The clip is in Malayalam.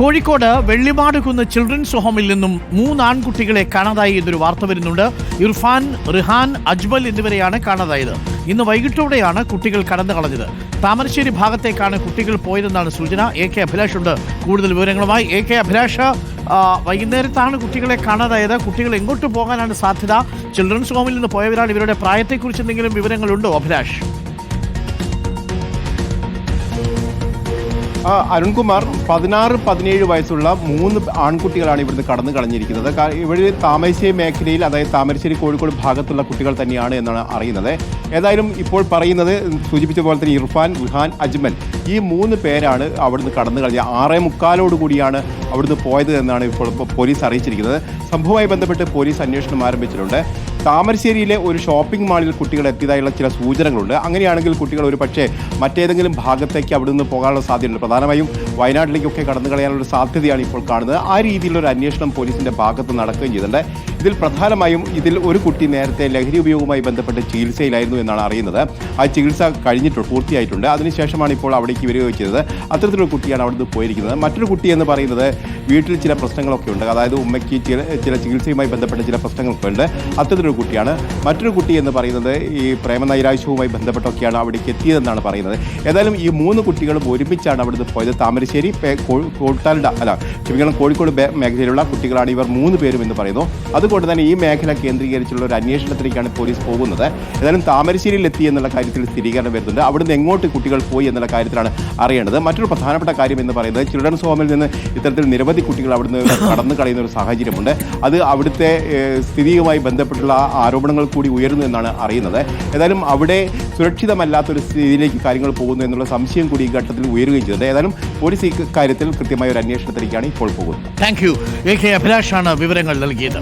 കോഴിക്കോട് വെള്ളിമാട് കുന്ന് ചിൽഡ്രൻസ് ഹോമിൽ നിന്നും മൂന്ന് ആൺകുട്ടികളെ കാണാതായി എന്നൊരു വാർത്ത വരുന്നുണ്ട്. ഇർഫാൻ റിഹാൻ അജ്മൽ എന്നിവരെയാണ് കാണാതായത്. ഇന്ന് വൈകിട്ടോടെയാണ് കുട്ടികൾ കടന്നു കളഞ്ഞത്. താമരശ്ശേരി ഭാഗത്തേക്കാണ് കുട്ടികൾ പോയതെന്നാണ് സൂചന. എ കെ അഭിലാഷ് ഉണ്ട്. കൂടുതൽ വിവരങ്ങളുമായി എ കെ അഭിലാഷ് വൈകുന്നേരത്താണ് കുട്ടികളെ കാണാതായത്. കുട്ടികൾ എങ്ങോട്ട് പോകാനാണ് സാധ്യത? ചിൽഡ്രൻസ് ഹോമിൽ നിന്ന് പോയവരാണ് ഇവരുടെ പ്രായത്തെക്കുറിച്ച് എന്തെങ്കിലും വിവരങ്ങളുണ്ടോ അഭിലാഷ്? അരുൺകുമാർ പതിനാറ് പതിനേഴ് വയസ്സുള്ള മൂന്ന് ആൺകുട്ടികളാണ് ഇവിടുന്ന് കടന്നു കളഞ്ഞിരിക്കുന്നത്. ഇവർ താമരശ്ശേരി മേഖലയിൽ അതായത് താമരശ്ശേരി കോഴിക്കോട് ഭാഗത്തുള്ള കുട്ടികൾ തന്നെയാണ് എന്നാണ് അറിയുന്നത്. ഏതായാലും ഇപ്പോൾ പറയുന്നത് സൂചിപ്പിച്ച പോലെ തന്നെ ഇർഫാൻ വിഹാൻ അജ്മൽ ഈ മൂന്ന് പേരാണ് അവിടുന്ന് കടന്നു കളഞ്ഞ ആറേ മുക്കാലോട് കൂടിയാണ് അവിടുന്ന് പോയത് എന്നാണ് ഇപ്പോൾ പോലീസ് അറിയിച്ചിരിക്കുന്നത്. സംഭവവുമായി ബന്ധപ്പെട്ട് പോലീസ് അന്വേഷണം ആരംഭിച്ചിട്ടുണ്ട്. താമരശ്ശേരിയിലെ ഒരു ഷോപ്പിംഗ് മാളിൽ കുട്ടികൾ എത്തിയതായുള്ള ചില സൂചനകളുണ്ട്. അങ്ങനെയാണെങ്കിൽ കുട്ടികൾ ഒരു പക്ഷേ മറ്റേതെങ്കിലും ഭാഗത്തേക്ക് അവിടെ നിന്ന് പോകാനുള്ള സാധ്യതയുണ്ട്. പ്രധാനമായും വയനാട്ടിലേക്കൊക്കെ കടന്നു കളയാനുള്ള സാധ്യതയാണ് ഇപ്പോൾ കാണുന്നത്. ആ രീതിയിലുള്ള ഒരു അന്വേഷണം പോലീസിന്റെ ഭാഗത്ത് നടക്കുകയും ചെയ്തിട്ടുണ്ട്. ഇതിൽ പ്രധാനമായും ഇതിൽ ഒരു കുട്ടി നേരത്തെ ലഹരി ഉപയോഗവുമായി ബന്ധപ്പെട്ട് ചികിത്സയിലായിരുന്നു എന്നാണ് അറിയുന്നത്. ആ ചികിത്സ കഴിഞ്ഞിട്ടുണ്ട് പൂർത്തിയായിട്ടുണ്ട്. അതിനുശേഷമാണ് ഇപ്പോൾ അവിടേക്ക് വരിക ചെയ്തത്. അത്തരത്തിലൊരു കുട്ടിയാണ് അവിടുന്ന് പോയിരിക്കുന്നത്. മറ്റൊരു കുട്ടി എന്ന് പറയുന്നത് വീട്ടിൽ ചില പ്രശ്നങ്ങളൊക്കെ ഉണ്ട്. അതായത് ഉമ്മയ്ക്ക് ചില ചില ചികിത്സയുമായി ബന്ധപ്പെട്ട ചില പ്രശ്നങ്ങളൊക്കെ ഉണ്ട്. അത്തരത്തിലൊരു കുട്ടിയാണ്. മറ്റൊരു കുട്ടി എന്ന് പറയുന്നത് ഈ പ്രേമനൈരാശ്യവുമായി ബന്ധപ്പെട്ടൊക്കെയാണ് അവിടേക്ക് എത്തിയതെന്നാണ് പറയുന്നത്. ഏതായാലും ഈ മൂന്ന് കുട്ടികളും ഒരുമിച്ചാണ് അവിടുന്ന് പോയത്. താമരശ്ശേരി പേ- കോ- കോട്ടാൽഡ അല്ല ക്ഷമിക്കണം കോഴിക്കോട് മേഖലയിലുള്ള കുട്ടികളാണ് ഇവർ മൂന്ന് പേരും എന്ന് പറയുന്നു. അതുകൊണ്ട് തന്നെ ഈ മേഖല കേന്ദ്രീകരിച്ചുള്ള ഒരു അന്വേഷണത്തിലേക്കാണ് പോലീസ് പോകുന്നത്. ഏതായാലും താമരശ്ശേരിയിൽ എത്തി എന്നുള്ള കാര്യത്തിൽ സ്ഥിരീകരണം വരുന്നുണ്ട്. അവിടുന്ന് എങ്ങോട്ട് കുട്ടികൾ പോയി എന്നുള്ള കാര്യത്തിലാണ് അറിയേണ്ടത്. മറ്റൊരു പ്രധാനപ്പെട്ട കാര്യം എന്ന് പറയുന്നത് ചിൽഡ്രൻസ് ഹോമിൽ നിന്ന് ഇത്തരത്തിൽ നിരവധി കുട്ടികൾ അവിടുന്ന് കടന്നു കളയുന്ന ഒരു സാഹചര്യമുണ്ട്. അത് അവിടുത്തെ സ്ഥിതിയുമായി ബന്ധപ്പെട്ടുള്ള ആരോപണങ്ങൾ കൂടി ഉയരുന്നു എന്നാണ് അറിയുന്നത്. ഏതായാലും അവിടെ സുരക്ഷിതമല്ലാത്തൊരു സ്ഥിതിയിലേക്ക് കാര്യങ്ങൾ പോകുന്നു എന്നുള്ള സംശയം കൂടി ഈ ഘട്ടത്തിൽ ഉയരുകയും ചെയ്തത് ഏതായാലും പോലീസ് കാര്യത്തിൽ കൃത്യമായ ഒരു അന്വേഷണത്തിലേക്കാണ് ഇപ്പോൾ പോകുന്നത്. താങ്ക് യു എ കെ അഭിലാഷാണ് വിവരങ്ങൾ നൽകിയത്.